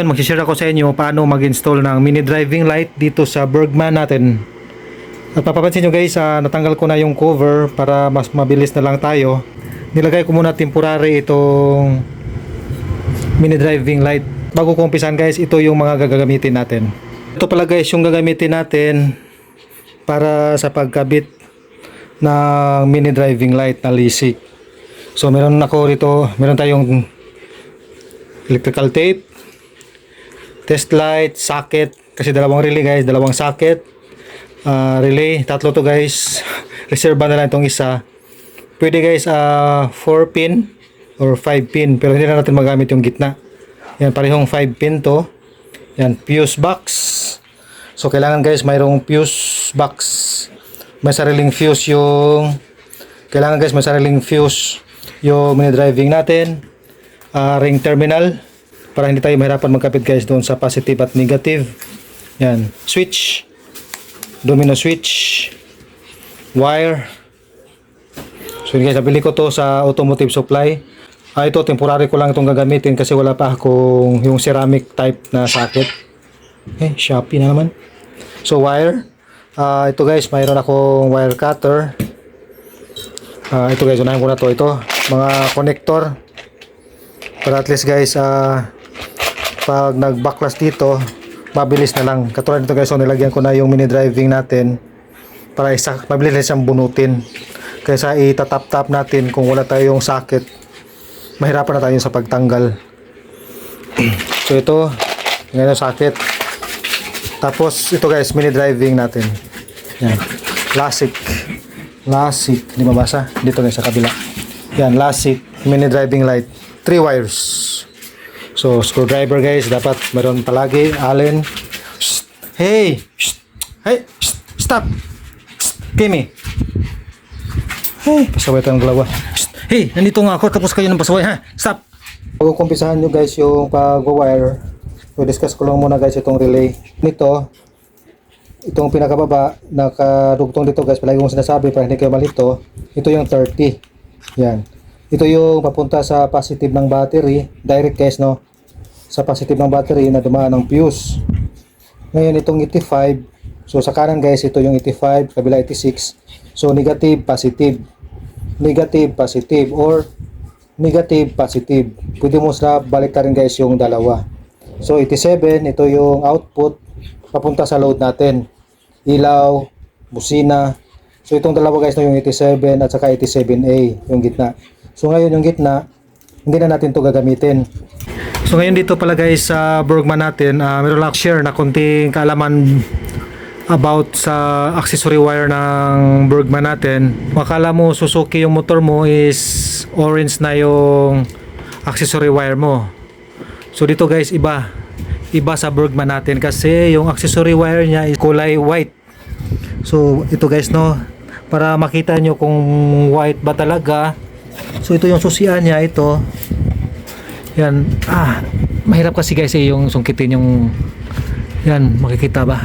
ngayon mag-share ako sa inyo paano mag-install ng mini driving light dito sa Bergman natin. At papapansin nyo guys, ah, natanggal ko na yung cover para mas mabilis na lang tayo. Nilagay ko muna temporary itong mini driving light. Bago ko umpisan guys, ito yung mga gagamitin natin. Ito pala guys yung gagamitin natin para sa pagkabit ng mini driving light na lisik. So meron ako rito, meron tayong electrical tape, test light, socket, kasi dalawang relay guys, dalawang socket, ah, relay, tatlo to guys, reserve na lang itong isa. Pwede guys, 4 pin or 5 pin, pero hindi na natin magamit yung gitna. Yan, parehong 5 pin to. Yan, fuse box. So, kailangan guys, mayroong fuse box. May sariling fuse yung kailangan guys, may sariling fuse yung mini driving natin. Ah, ring terminal para hindi tayo mahirapan magkapit guys doon sa positive at negative. Yan, switch. Domino switch. Wire. So guys, nabili ko to sa automotive supply. Ah, ito, temporary ko lang itong gagamitin kasi wala pa akong yung ceramic type na socket. Eh, Shopee na naman. So, wire. Ah, ito guys, mayroon akong wire cutter. Ah, ito guys, unahin ko na to. Ito, mga connector. Para at least guys, ah, pag nag-backlash dito, mabilis na lang. Katulad nito guys, so nilagyan ko na yung mini driving natin para isa, mabilis na siyang bunutin. Kaysa itatap-tap natin kung wala tayong socket, mahirapan na tayo sa pagtanggal. so ito, ngayon yung socket. Tapos ito guys, mini driving natin. Yan. Classic. Classic. Di mabasa? Dito guys sa kabila. Yan, Classic mini driving light. Three wires. So, screwdriver guys, dapat meron palagi. Allen. Shh. Hey! Shh. Hey! Shh. Stop! Shh. Kimi! Hey! Pasaway tayong dalawa. Shh. Hey! Nandito nga ako tapos kayo ng pasaway ha? Stop! Bago kumpisahan nyo guys yung pag-wire, so discuss ko lang muna guys itong relay. Nito, itong pinakababa, nakadugtong dito guys, palagi kong sinasabi para hindi kayo malito, ito yung 30. Yan. Ito yung papunta sa positive ng battery, direct guys no, sa positive ng battery na dumaan ng fuse. Ngayon itong 85, so sa kanan guys, ito yung 85, kabila 86. So negative, positive. Negative, positive, or negative, positive. Pwede mo sila balik rin guys yung dalawa. So 87, ito yung output papunta sa load natin. Ilaw, busina. So itong dalawa guys no yung 87 at saka 87A yung gitna. So ngayon yung gitna, hindi na natin to gagamitin. So ngayon dito pala guys sa Bergman natin, uh, meron lang share na konting kaalaman about sa accessory wire ng Bergman natin. Makala mo Suzuki yung motor mo is orange na yung accessory wire mo. So dito guys iba. Iba sa Bergman natin kasi yung accessory wire niya is kulay white. So ito guys no, para makita nyo kung white ba talaga. So ito yung susian niya ito. Yan. Ah, mahirap kasi guys eh yung sungkitin yung yan, makikita ba?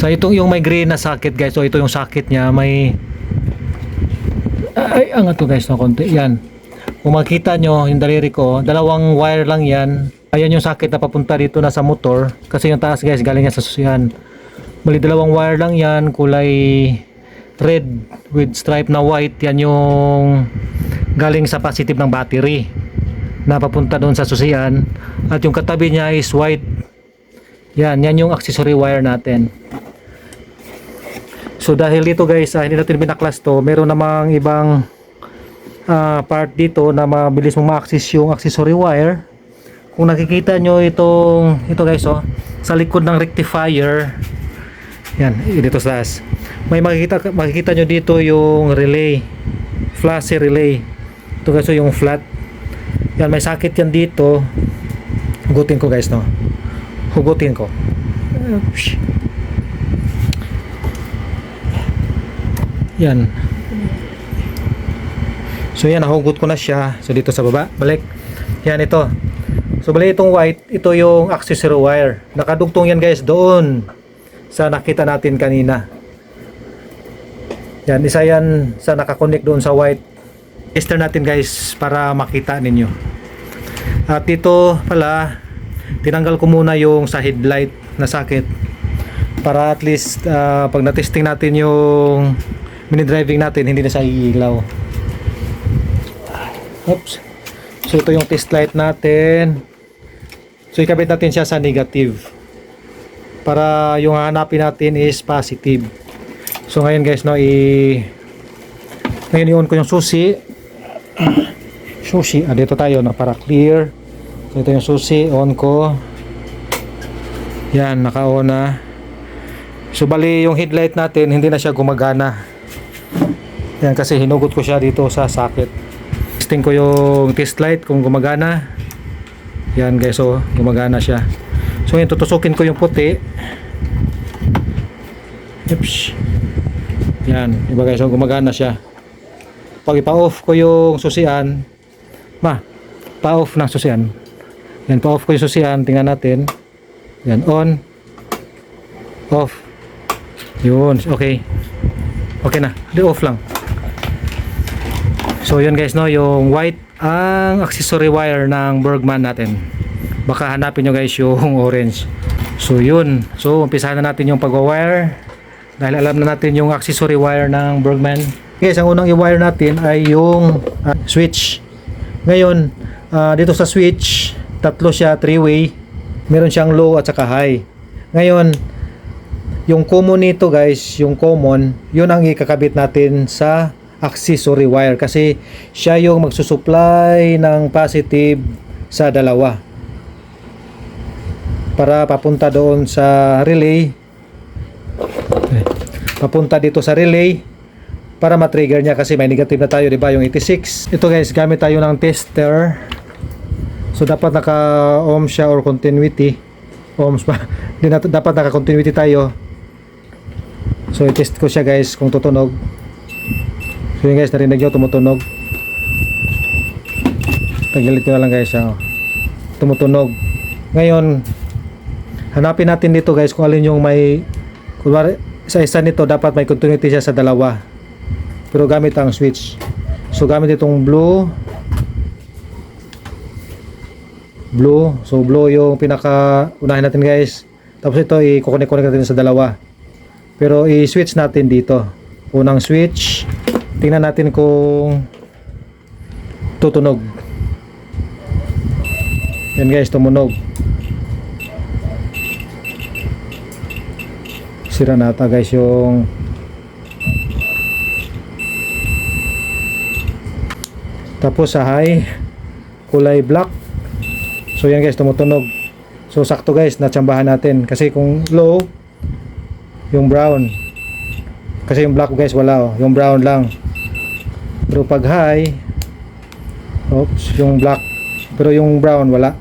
So ito yung may green na socket guys. So ito yung socket niya may ay angat to guys no konti. Yan. Kung makita nyo yung daliri ko, dalawang wire lang yan. Ayan yung socket na papunta dito na sa motor. Kasi yung taas guys galing yan sa susian. Mali dalawang wire lang yan, kulay red with stripe na white. Yan yung galing sa positive ng battery na papunta doon sa susian. At yung katabi niya is white. Yan, yan yung accessory wire natin. So dahil dito guys, ah, hindi natin binaklas to, meron namang ibang ah, part dito na mabilis mong ma-access yung accessory wire. Kung nakikita nyo itong, ito guys oh, sa likod ng rectifier, yan, dito sa taas. May makikita, makikita nyo dito yung relay, flashy relay. Ito guys oh, yung flat. Yan, may sakit yan dito. Hugutin ko guys no. Hugutin ko. Yan. So yan, nahugot ko na siya. So dito sa baba, balik. Yan ito. So bali itong white, ito yung accessory wire. Nakadugtong yan guys doon sa nakita natin kanina. Yan, isa yan sa nakakonect doon sa white. Tester natin guys para makita ninyo. At ito pala, tinanggal ko muna yung sa headlight na sakit para at least ah, pag na-testing natin yung mini driving natin hindi na siya iilaw. Oops. So ito yung test light natin. So ikabit natin siya sa negative para yung hanapin natin is positive. So ngayon guys no i ngayon i-on ko yung susi susi ah dito tayo no para clear. So ito yung susi on ko. Yan naka-on na. So bali yung headlight natin hindi na siya gumagana. Yan kasi hinugot ko siya dito sa socket. Testing ko yung test light kung gumagana. Yan guys so gumagana siya. So yun tutusukin ko yung puti. Oops. yan iba guys so gumagana siya pag ipa-off ko yung susian ma pa-off ng susian. Yan pa-off ko yung susian tingnan natin. Yan on off. Yun okay. Okay na di off lang. So yun guys no yung white ang accessory wire ng Bergman natin. Baka hanapin nyo guys yung orange. So yun. So umpisahan na natin yung pag-wire. Dahil alam na natin yung accessory wire ng Bergman guys ang unang i-wire natin ay yung ah, switch. Ngayon ah, dito sa switch tatlo siya three way meron siyang low at saka high. Ngayon yung common nito guys yung common yun ang ikakabit natin sa accessory wire kasi siya yung magsusupply ng positive sa dalawa. Para papunta doon sa relay. Eh, papunta dito sa relay para ma-trigger niya kasi may negative na tayo, 'di ba? Yung 86. Ito guys, gamit tayo ng tester. So dapat naka-ohm siya or continuity. Ohms pa. Dapat naka-continuity tayo. So i-test ko siya guys kung tutunog. So yun guys, narinig nyo tumutunog. Tagilit ko na lang guys siya. oh. Tumutunog. Ngayon, hanapin natin dito guys kung alin yung may kunwari sa isa nito dapat may continuity siya sa dalawa pero gamit ang switch. So gamit itong blue. Blue. So blue yung pinaka unahin natin guys. Tapos ito i-connect-connect natin sa dalawa. Pero i-switch natin dito. Unang switch. Tingnan natin kung tutunog. Yan guys tumunog. Sira na ata guys yung tapos sa high kulay black. So yan guys tumutunog. So sakto guys natsambahan natin. Kasi kung low yung brown. Kasi yung black guys wala oh. Yung brown lang. Pero pag high oops yung black. Pero yung brown wala.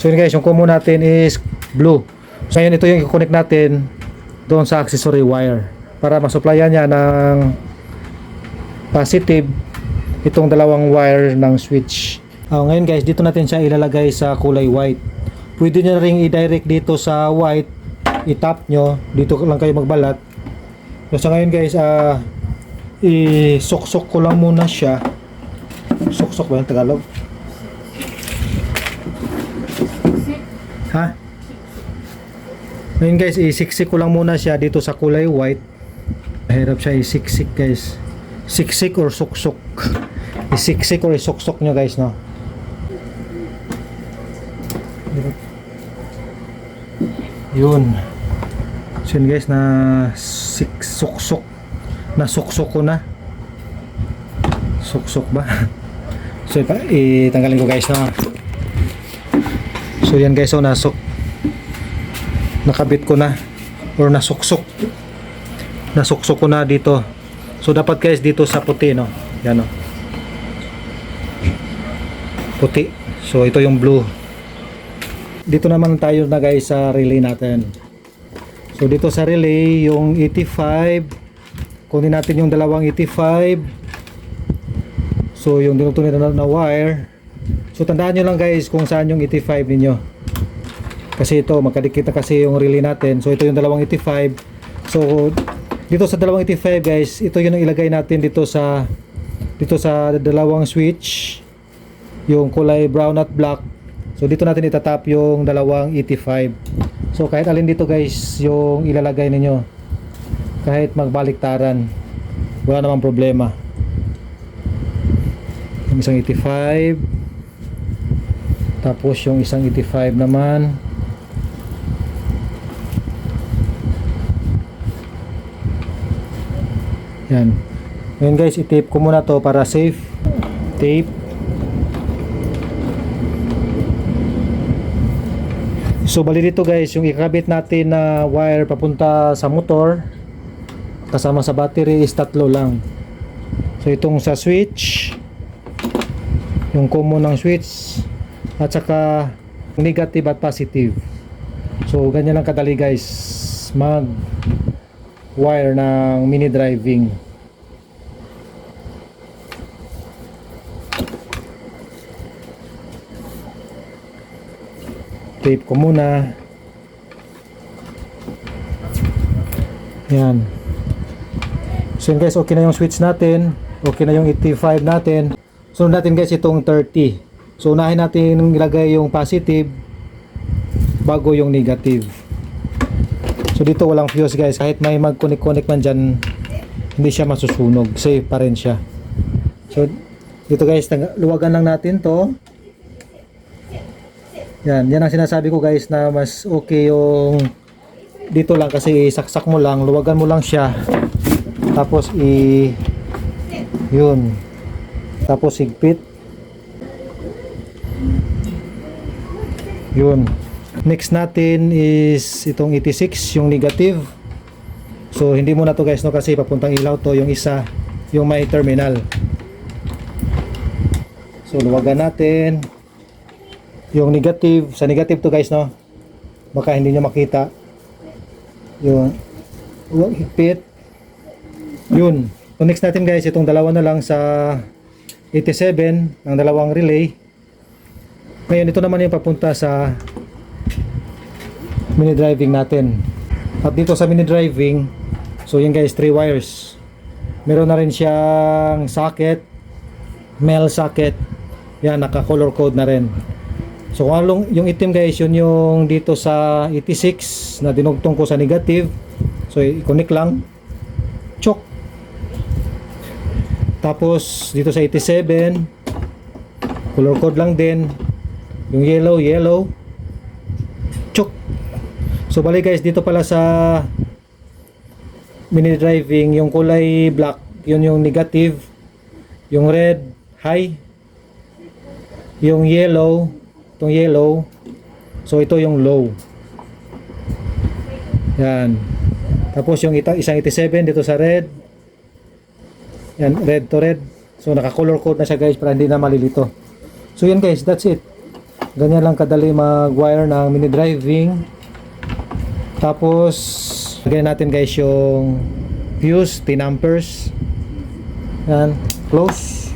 So yun guys yung common natin is blue. So ngayon ito yung i-connect natin doon sa accessory wire para masupplyan niya ng positive itong dalawang wire ng switch. Oh, ngayon guys, dito natin siya ilalagay sa kulay white. Pwede nyo ring i-direct dito sa white, i-tap nyo, dito lang kayo magbalat. So ngayon guys, ah i-suksok ko lang muna siya. Suksok ba yung Tagalog? Ha? Ngayon guys, isiksik ko lang muna siya dito sa kulay white. Mahirap siya isiksik guys. Siksik or suksok. Isiksik or isuksok nyo guys no. Yun. So yun guys na sik suksok. Na suksok ko na. Suksok ba? So itanggalin ko guys no. So yan guys so nasok nakabit ko na or nasuksok nasuksok ko na dito so dapat guys dito sa puti no? Yan no? Puti. So ito yung blue. Dito naman tayo na guys sa relay natin. So dito sa relay yung 85 kunin natin yung dalawang 85 so yung dinutungin na, na wire. So tandaan nyo lang guys kung saan yung 85 ninyo. Kasi ito magkadikit na kasi yung relay natin. So ito yung dalawang 85 so dito sa dalawang 85 guys ito yung ilagay natin dito sa dito sa dalawang switch yung kulay brown at black So dito natin itatap yung dalawang 85. So kahit alin dito guys yung ilalagay ninyo. Kahit magbaliktaran. Wala namang problema. Yung isang 85. Tapos yung isang 85 naman. Yan. Ngayon guys, i-tape ko muna to para safe. Tape. So bali dito guys, yung ikabit natin na wire papunta sa motor kasama sa battery is tatlo lang. So itong sa switch, yung common ng switch at saka negative at positive. So ganyan lang kadali guys mag wire ng mini driving. Tape ko muna. Yan. So guys, okay na yung switch natin. Okay na yung 85 natin. Sunod natin guys itong 30. So unahin natin ilagay yung positive bago yung negative. So dito walang fuse guys. Kahit may mag-connect-connect man dyan, hindi siya masusunog. Safe pa rin siya. So dito guys, luwagan lang natin to. Yan, yan ang sinasabi ko guys na mas okay yung dito lang kasi saksak mo lang, luwagan mo lang siya. Tapos i yun. Tapos higpit. Yun. Next natin is itong 86, yung negative. So hindi mo na to guys no kasi papuntang ilaw to yung isa, yung may terminal. So luwagan natin yung negative, sa negative to guys no. Baka hindi nyo makita. Yun. Huwag higpit. Yun. So next natin guys, itong dalawa na lang sa 87 ng dalawang relay. Ngayon ito naman yung papunta sa mini driving natin. At dito sa mini driving, so yun guys, three wires. Meron na rin siyang socket, male socket. Yan, naka color code na rin. So kung anong yung itim guys, yun yung dito sa 86 na dinugtong ko sa negative. So i-connect lang. Chok. Tapos dito sa 87, color code lang din. Yung yellow, yellow. So bali guys, dito pala sa mini driving, yung kulay black, yun yung negative. Yung red, high. Yung yellow, itong yellow. So ito yung low. Yan. Tapos yung ita, isang 87 dito sa red. Yan, red to red. So naka-color code na siya guys para hindi na malilito. So yan guys, that's it. Ganyan lang kadali mag-wire ng mini driving. Tapos lagyan natin guys yung fuse, 10 amperes. Yan, close.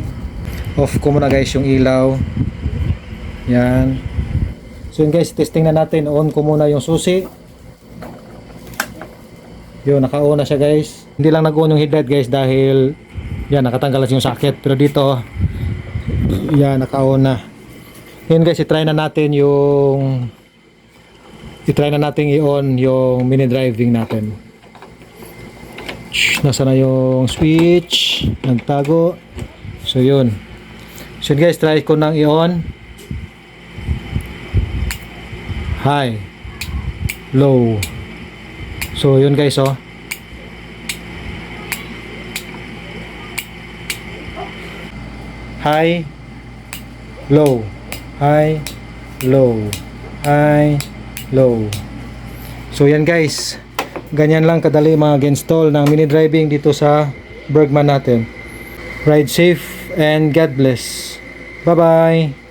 Off ko muna guys yung ilaw. Yan. So yun guys, testing na natin. On ko muna yung susi. Yun, naka-on na siya guys. Hindi lang nag-on yung headlight guys dahil yan, nakatanggal na yung socket. Pero dito, yan, naka-on na. Yun guys, itry na natin yung itry na natin i-on yung mini driving natin. Nasa na yung switch? Nagtago. So yun. So yun guys, try ko nang i-on. High. Low. So yun guys oh. High. Low. High. Low. High. Low. So yan guys. Ganyan lang kadali mag-install ng mini driving dito sa Bergman natin. Ride safe and God bless. Bye bye.